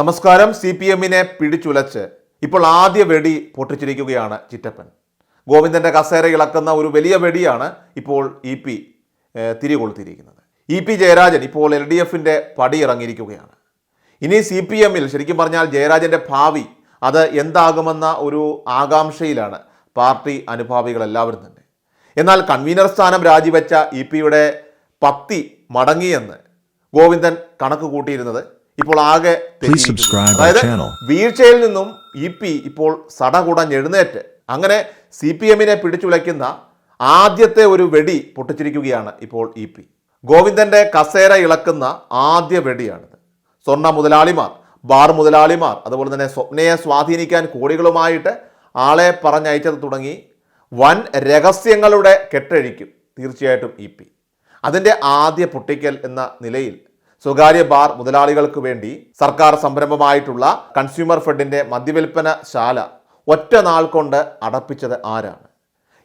നമസ്കാരം C P എമ്മിനെ പിടിച്ചുലച്ച് ഇപ്പോൾ ആദ്യ വെടി പൊട്ടിച്ചിരിക്കുകയാണ് ചിറ്റപ്പൻ. ഗോവിന്ദന്റെ കസേര ഇളക്കുന്ന ഒരു വലിയ വെടിയാണ് ഇപ്പോൾ ഇ പി തിരികൊളുത്തിയിരിക്കുന്നത്. ഇ പി ജയരാജൻ ഇപ്പോൾ എൽ ഡി എഫിന്റെ പടിയിറങ്ങിയിരിക്കുകയാണ്. ഇനി സി പി എമ്മിൽ ശരിക്കും പറഞ്ഞാൽ ജയരാജന്റെ ഭാവി അത് എന്താകുമെന്ന ഒരു ആകാംക്ഷയിലാണ് പാർട്ടി അനുഭാവികൾ എല്ലാവരും തന്നെ. എന്നാൽ കൺവീനർ സ്ഥാനം രാജിവെച്ച ഇ പിയുടെ പത്തി മടങ്ങിയെന്ന് ഗോവിന്ദൻ കണക്ക് കൂട്ടിയിരുന്നത് ഇപ്പോൾ ആകെ അതായത്. വീഴ്ചയിൽ നിന്നും ഇ പി ഇപ്പോൾ സടകുടഞ്ഞെഴുന്നേറ്റ് അങ്ങനെ സി പി എമ്മിനെ പിടിച്ചുലയ്ക്കുന്ന ആദ്യത്തെ ഒരു വെടി പൊട്ടിച്ചിരിക്കുകയാണ് ഇപ്പോൾ ഇ പി. ഗോവിന്ദന്റെ കസേര ഇളക്കുന്ന ആദ്യ വെടിയാണിത്. സ്വർണ മുതലാളിമാർ ബാർ മുതലാളിമാർ അതുപോലെ തന്നെ സ്വപ്നയെ സ്വാധീനിക്കാൻ കോടികളുമായിട്ട് ആളെ പറഞ്ഞയച്ചത് തുടങ്ങി വൻ രഹസ്യങ്ങളുടെ കെട്ടഴിക്കും തീർച്ചയായിട്ടും ഇ പി. അതിന്റെ ആദ്യ പൊട്ടിക്കൽ എന്ന നിലയിൽ സ്വകാര്യ ബാർ മുതലാളികൾക്ക് വേണ്ടി സർക്കാർ സംരംഭമായിട്ടുള്ള കൺസ്യൂമർ ഫെഡിന്റെ മദ്യവിൽപ്പന ശാല ഒറ്റ നാൾ കൊണ്ട് അടപ്പിച്ചത് ആരാണ്?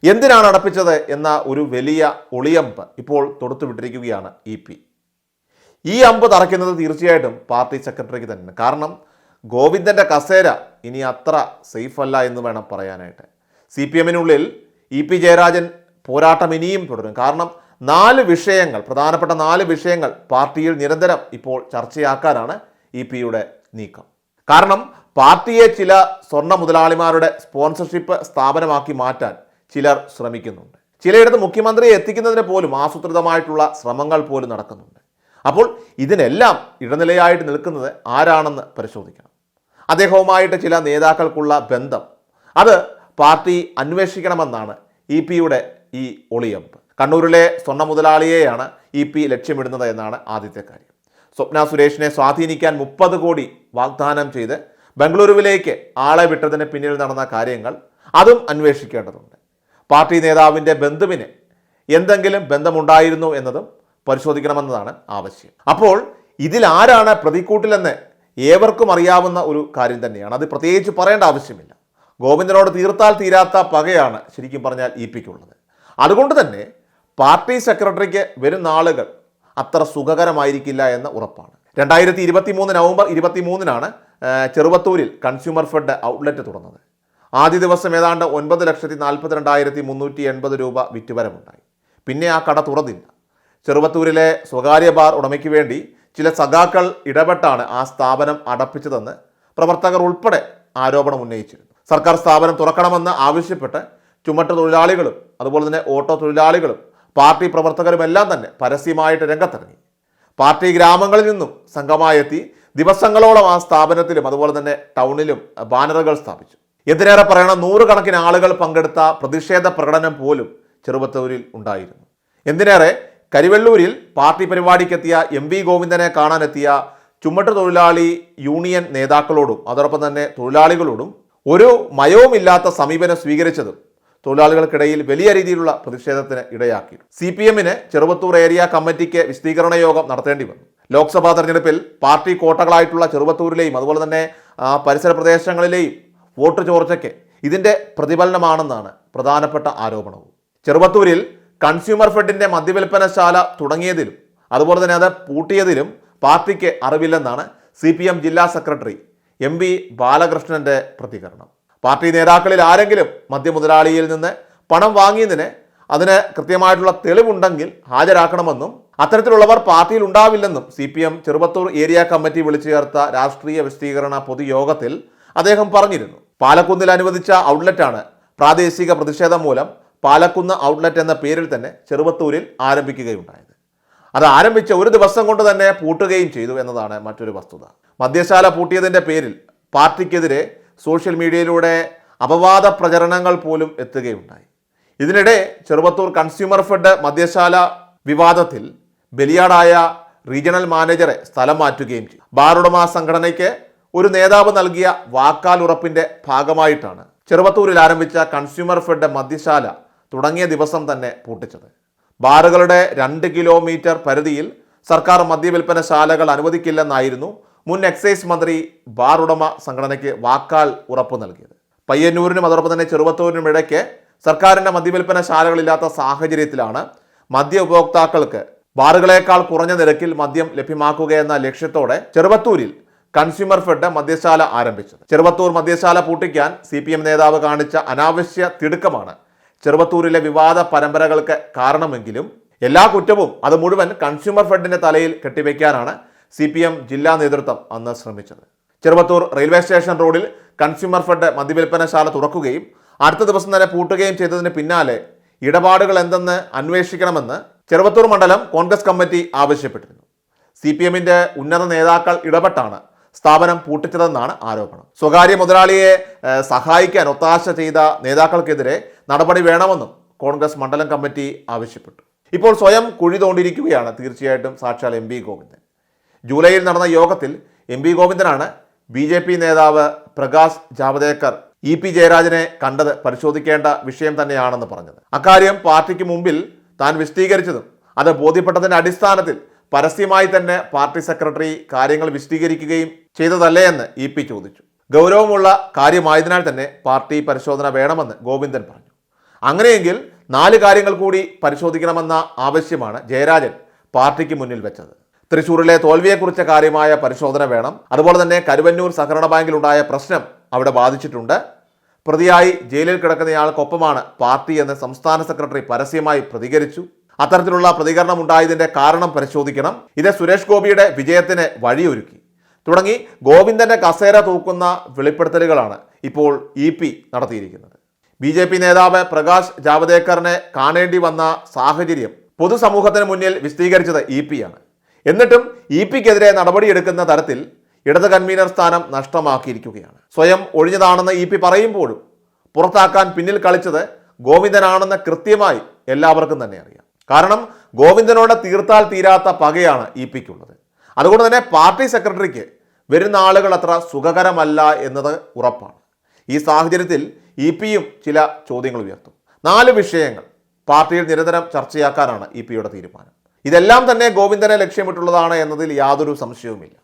എന്തിനാണ് അടപ്പിച്ചത് എന്ന ഒരു വലിയ ഒളിയമ്പ് ഇപ്പോൾ തൊടുത്തുവിട്ടിരിക്കുകയാണ് ഇ പി. ഈ അമ്പ് തറയ്ക്കുന്നത് തീർച്ചയായിട്ടും പാർട്ടി സെക്രട്ടറിക്ക് തന്നെ കാരണം ഗോവിന്ദന്റെ കസേര ഇനി അത്ര സേഫ് അല്ല എന്ന് വേണം പറയാനായിട്ട്. സി പി എമ്മിനുള്ളിൽ ഇ പി ജയരാജൻ പോരാട്ടം ഇനിയും തുടരും. കാരണം നാല് വിഷയങ്ങൾ പ്രധാനപ്പെട്ട നാല് വിഷയങ്ങൾ പാർട്ടിയിൽ നിരന്തരം ഇപ്പോൾ ചർച്ചയാക്കാനാണ് ഇ പിയുടെ നീക്കം. കാരണം പാർട്ടിയെ ചില സ്വർണ മുതലാളിമാരുടെ സ്പോൺസർഷിപ്പ് സ്ഥാപനമാക്കി മാറ്റാൻ ചിലർ ശ്രമിക്കുന്നുണ്ട്. ചിലയിടത്ത് മുഖ്യമന്ത്രിയെ എത്തിക്കുന്നതിന് പോലും ആസൂത്രിതമായിട്ടുള്ള ശ്രമങ്ങൾ പോലും നടക്കുന്നുണ്ട്. അപ്പോൾ ഇതിനെല്ലാം ഇടനിലയായിട്ട് നിൽക്കുന്നത് ആരാണെന്ന് പരിശോധിക്കണം. അദ്ദേഹവുമായിട്ട് ചില നേതാക്കൾക്കുള്ള ബന്ധം. അത് പാർട്ടി അന്വേഷിക്കണമെന്നാണ് ഇ പിയുടെ ഈ ഒളിയമ്പ്. കണ്ണൂരിലെ സ്വർണ മുതലാളിയെയാണ് ഇ പി ലക്ഷ്യമിടുന്നത് എന്നാണ് ആദ്യത്തെ കാര്യം. സ്വപ്ന സുരേഷിനെ സ്വാധീനിക്കാൻ മുപ്പത് കോടി വാഗ്ദാനം ചെയ്ത് ബംഗളൂരുവിലേക്ക് ആളെ വിട്ടതിന് പിന്നിൽ നടന്ന കാര്യങ്ങൾ അതും അന്വേഷിക്കേണ്ടതുണ്ട്. പാർട്ടി നേതാവിന്റെ ബന്ധുവിന് എന്തെങ്കിലും ബന്ധമുണ്ടായിരുന്നു എന്നതും പരിശോധിക്കണമെന്നതാണ് ആവശ്യം. അപ്പോൾ ഇതിലാരാണ് പ്രതിക്കൂട്ടിലെന്ന് ഏവർക്കും അറിയാവുന്ന ഒരു കാര്യം തന്നെയാണ്. അത് പ്രത്യേകിച്ച് പറയേണ്ട ആവശ്യമില്ല. ഗോവിന്ദനോട് തീർത്താൽ തീരാത്ത പകയാണ് ശരിക്കും പറഞ്ഞാൽ ഇ പിക്കുള്ളത് അതുകൊണ്ട് തന്നെ പാർട്ടി സെക്രട്ടറിക്ക് വരും നാളുകൾ അത്ര സുഖകരമായിരിക്കില്ല എന്ന് ഉറപ്പാണ്. രണ്ടായിരത്തി ഇരുപത്തി മൂന്ന് നവംബർ ഇരുപത്തി മൂന്നിനാണ് ചെറുവത്തൂരിൽ കൺസ്യൂമർ ഫെഡ് ഔട്ട്ലെറ്റ് തുറന്നത്. ആദ്യ ദിവസം ഏതാണ്ട് ഒൻപത് ലക്ഷത്തി നാൽപ്പത്തി രണ്ടായിരത്തി മുന്നൂറ്റി എൺപത് രൂപ വിറ്റുവരമുണ്ടായി പിന്നെ ആ കട തുറന്നില്ല. ചെറുവത്തൂരിലെ സ്വകാര്യ ബാർ ഉടമയ്ക്ക് വേണ്ടി ചില സഖാക്കൾ ഇടപെട്ടാണ് ആ സ്ഥാപനം അടപ്പിച്ചതെന്ന് പ്രവർത്തകർ ഉൾപ്പെടെ ആരോപണം ഉന്നയിച്ചിരുന്നു. സർക്കാർ സ്ഥാപനം തുറക്കണമെന്ന് ആവശ്യപ്പെട്ട് ചുമട്ട് തൊഴിലാളികളും അതുപോലെ തന്നെ ഓട്ടോ തൊഴിലാളികളും പാർട്ടി പ്രവർത്തകരുമെല്ലാം തന്നെ പരസ്യമായിട്ട് രംഗത്തിറങ്ങി. പാർട്ടി ഗ്രാമങ്ങളിൽ നിന്നും സംഘമായെത്തി ദിവസങ്ങളോളം ആ സ്ഥാപനത്തിലും അതുപോലെ തന്നെ ടൗണിലും ബാനറുകൾ സ്ഥാപിച്ചു. എന്തിനേറെ പറയണം നൂറുകണക്കിന് ആളുകൾ പങ്കെടുത്ത പ്രതിഷേധ പ്രകടനം പോലും ചെറുപത്തൂരിൽ ഉണ്ടായിരുന്നു. എന്തിനേറെ? കരിവെള്ളൂരിൽ പാർട്ടി പരിപാടിക്കെത്തിയ എം വി ഗോവിന്ദനെ കാണാനെത്തിയ ചുമട്ട് തൊഴിലാളി യൂണിയൻ നേതാക്കളോടും അതോടൊപ്പം തന്നെ തൊഴിലാളികളോടും ഒരു മയവുമില്ലാത്ത സമീപനം സ്വീകരിച്ചതും തൊഴിലാളികൾക്കിടയിൽ വലിയ രീതിയിലുള്ള പ്രതിഷേധത്തിന് ഇടയാക്കി. സി പി എമ്മിന് ചെറുവത്തൂർ ഏരിയ കമ്മിറ്റിക്ക് വിശദീകരണ യോഗം നടത്തേണ്ടി വന്നു. ലോക്സഭാ തെരഞ്ഞെടുപ്പിൽ പാർട്ടി കോട്ടകളായിട്ടുള്ള ചെറുവത്തൂരിലെയും അതുപോലെ തന്നെ പരിസര പ്രദേശങ്ങളിലെയും വോട്ട് ചോർച്ചയ്ക്ക് ഇതിന്റെ പ്രതിഫലനമാണെന്നാണ് പ്രധാനപ്പെട്ട ആരോപണവും. ചെറുവത്തൂരിൽ കൺസ്യൂമർ ഫെഡിന്റെ മദ്യവിൽപ്പനശാല തുടങ്ങിയതിലും അതുപോലെ തന്നെ അത് പൂട്ടിയതിലും പാർട്ടിക്ക് അറിവില്ലെന്നാണ് സി ജില്ലാ സെക്രട്ടറി എം ബാലകൃഷ്ണന്റെ പ്രതികരണം. പാർട്ടി നേതാക്കളിൽ ആരെങ്കിലും മദ്യമുതലാളിയിൽ നിന്ന് പണം വാങ്ങിയതിന് അതിന് കൃത്യമായിട്ടുള്ള തെളിവുണ്ടെങ്കിൽ ഹാജരാക്കണമെന്നും അത്തരത്തിലുള്ളവർ പാർട്ടിയിൽ ഉണ്ടാവില്ലെന്നും C P M Cheruppathur area committee വിളിച്ചു ചേർത്ത രാഷ്ട്രീയ വിശദീകരണ പൊതുയോഗത്തിൽ അദ്ദേഹം പറഞ്ഞിരുന്നു. പാലക്കുന്നിൽ അനുവദിച്ച ഔട്ട്ലെറ്റാണ് പ്രാദേശിക പ്രതിഷേധം മൂലം പാലക്കുന്ന് ഔട്ട്ലെറ്റ് എന്ന പേരിൽ തന്നെ ചെറുപത്തൂരിൽ ആരംഭിക്കുകയുണ്ടായത്. അത് ആരംഭിച്ച ഒരു ദിവസം കൊണ്ട് തന്നെ പൂട്ടുകയും ചെയ്തു എന്നതാണ് മറ്റൊരു വസ്തുത. മദ്യശാല പൂട്ടിയതിന്റെ പേരിൽ പാർട്ടിക്കെതിരെ സോഷ്യൽ മീഡിയയിലൂടെ അപവാദ പ്രചരണങ്ങൾ പോലും എത്തുകയുണ്ടായി. ഇതിനിടെ ചെറുപത്തൂർ കൺസ്യൂമർ ഫെഡ് മദ്യശാല വിവാദത്തിൽ ബലിയാടായ റീജിയണൽ മാനേജറെ സ്ഥലം മാറ്റുകയും ചെയ്തു. ബാറുടമ സംഘടനയ്ക്ക് ഒരു നേതാവ് നൽകിയ വാക്കാൽ ഉറപ്പിന്റെ ഭാഗമായിട്ടാണ് ചെറുപത്തൂരിൽ ആരംഭിച്ച കൺസ്യൂമർ ഫെഡ് മദ്യശാല തുടങ്ങിയ ദിവസം തന്നെ പൂട്ടിച്ചത്. ബാറുകളുടെ രണ്ട് കിലോമീറ്റർ പരിധിയിൽ സർക്കാർ മദ്യവിൽപ്പന ശാലകൾ അനുവദിക്കില്ലെന്നായിരുന്നു മുൻ എക്സൈസ് മന്ത്രി ബാർ ഉടമ സംഘടനയ്ക്ക് വാക്കാൽ ഉറപ്പ് നൽകിയത്. പയ്യന്നൂരിനും അതോടൊപ്പം തന്നെ ചെറുപത്തൂരിനും ഇടയ്ക്ക് സർക്കാരിന്റെ മദ്യവിൽപ്പന ശാലകളില്ലാത്ത സാഹചര്യത്തിലാണ് മദ്യ ഉപഭോക്താക്കൾക്ക് ബാറുകളേക്കാൾ കുറഞ്ഞ നിരക്കിൽ മദ്യം ലഭ്യമാക്കുക എന്ന ലക്ഷ്യത്തോടെ ചെറുപത്തൂരിൽ കൺസ്യൂമർ ഫെഡ് മദ്യശാല ആരംഭിച്ചത്. ചെറുപത്തൂർ മദ്യശാല പൂട്ടിക്കാൻ സി പി എം നേതാവ് കാണിച്ച അനാവശ്യ തിടുക്കമാണ് ചെറുപത്തൂരിലെ വിവാദ പരമ്പരകൾക്ക് കാരണമെങ്കിലും എല്ലാ കുറ്റവും അത് മുഴുവൻ കൺസ്യൂമർ ഫെഡിന്റെ തലയിൽ കെട്ടിവെക്കാനാണ് സി പി എം ജില്ലാ നേതൃത്വം അന്ന് ശ്രമിച്ചത്. ചെറുവത്തൂർ റെയിൽവേ സ്റ്റേഷൻ റോഡിൽ കൺസ്യൂമർ ഫെഡ് മദ്യവിൽപ്പനശാല തുറക്കുകയും അടുത്ത ദിവസം തന്നെ പൂട്ടുകയും ചെയ്തതിന് പിന്നാലെ ഇടപാടുകൾ എന്തെന്ന് അന്വേഷിക്കണമെന്ന് ചെറുവത്തൂർ മണ്ഡലം കോൺഗ്രസ് കമ്മിറ്റി ആവശ്യപ്പെട്ടിരുന്നു. സി പി എമ്മിന്റെ ഉന്നത നേതാക്കൾ ഇടപെട്ടാണ് സ്ഥാപനം പൂട്ടിച്ചതെന്നാണ് ആരോപണം. സ്വകാര്യ മുതലാളിയെ സഹായിക്കാൻ ഒത്താശ ചെയ്ത നേതാക്കൾക്കെതിരെ നടപടി വേണമെന്നും കോൺഗ്രസ് മണ്ഡലം കമ്മിറ്റി ആവശ്യപ്പെട്ടു. ഇപ്പോൾ സ്വയം കുഴി തോണ്ടിയിരിക്കുകയാണ് തീർച്ചയായിട്ടും സാക്ഷാൽ എം വി ഗോവിന്ദൻ. ജൂലൈയിൽ നടന്ന യോഗത്തിൽ എം പി ഗോവിന്ദനാണ് ബി ജെ പി നേതാവ് പ്രകാശ് ജാവദേക്കർ ഇ പി ജയരാജനെ കണ്ടത് പരിശോധിക്കേണ്ട വിഷയം തന്നെയാണെന്ന് പറഞ്ഞത്. അക്കാര്യം പാർട്ടിക്ക് മുമ്പിൽ താൻ വിശദീകരിച്ചതും അത് ബോധ്യപ്പെട്ടതിന്റെ അടിസ്ഥാനത്തിൽ പരസ്യമായി തന്നെ പാർട്ടി സെക്രട്ടറി കാര്യങ്ങൾ വിശദീകരിക്കുകയും ചെയ്തതല്ലേ എന്ന് ഇ പി ചോദിച്ചു. ഗൗരവമുള്ള കാര്യമായതിനാൽ തന്നെ പാർട്ടി പരിശോധന വേണമെന്ന് ഗോവിന്ദൻ പറഞ്ഞു. അങ്ങനെയെങ്കിൽ നാല് കാര്യങ്ങൾ കൂടി പരിശോധിക്കണമെന്ന ആവശ്യമാണ് ജയരാജൻ പാർട്ടിക്ക് മുന്നിൽ വെച്ചത്. തൃശൂരിലെ തോൽവിയെക്കുറിച്ച കാര്യമായ പരിശോധന വേണം. അതുപോലെ തന്നെ കരുവന്നൂർ സഹകരണ ബാങ്കിലുണ്ടായ പ്രശ്നം അവിടെ ബാധിച്ചിട്ടുണ്ട്. പ്രതിയായി ജയിലിൽ കിടക്കുന്നയാൾക്കൊപ്പമാണ് പാർട്ടി എന്ന് സംസ്ഥാന സെക്രട്ടറി പരസ്യമായി പ്രതികരിച്ചു. അത്തരത്തിലുള്ള പ്രതികരണം ഉണ്ടായതിന്റെ കാരണം പരിശോധിക്കണം. ഇത് സുരേഷ് ഗോപിയുടെ വിജയത്തിന് വഴിയൊരുക്കി. തുടങ്ങി ഗോവിന്ദന്റെ കസേര തൂക്കുന്ന വെളിപ്പെടുത്തലുകളാണ് ഇപ്പോൾ ഇ പി നടത്തിയിരിക്കുന്നത്. ബി ജെ പി നേതാവ് പ്രകാശ് ജാവദേക്കറിനെ കാണേണ്ടി വന്ന സാഹചര്യം പൊതുസമൂഹത്തിന് മുന്നിൽ വിശദീകരിച്ചത് ഇ ആണ്. എന്നിട്ടും ഇ പിക്കെതിരെ നടപടിയെടുക്കുന്ന തരത്തിൽ ഇടത് കൺവീനർ സ്ഥാനം നഷ്ടമാക്കിയിരിക്കുകയാണ്. സ്വയം ഒഴിഞ്ഞതാണെന്ന് ഇ പി പറയുമ്പോഴും പുറത്താക്കാൻ പിന്നിൽ കളിച്ചത് ഗോവിന്ദനാണെന്ന് കൃത്യമായി എല്ലാവർക്കും തന്നെ അറിയാം. കാരണം ഗോവിന്ദനോട് തീർത്താൽ തീരാത്ത പകയാണ് ഇ പിക്കുള്ളത്. അതുകൊണ്ട് തന്നെ പാർട്ടി സെക്രട്ടറിക്ക് വരുന്ന ആളുകൾ അത്ര സുഖകരമല്ല എന്നത് ഉറപ്പാണ്. ഈ സാഹചര്യത്തിൽ ഇ പിയും ചില ചോദ്യങ്ങൾ ഉയർത്തും. നാല് വിഷയങ്ങൾ പാർട്ടിയിൽ നിരന്തരം ചർച്ചയാക്കാനാണ് ഇ പിയുടെ തീരുമാനം. ഇതെല്ലാം തന്നെ ഗോവിന്ദനെ ലക്ഷ്യമിട്ടുള്ളതാണ് എന്നതിൽ യാതൊരു സംശയവുമില്ല.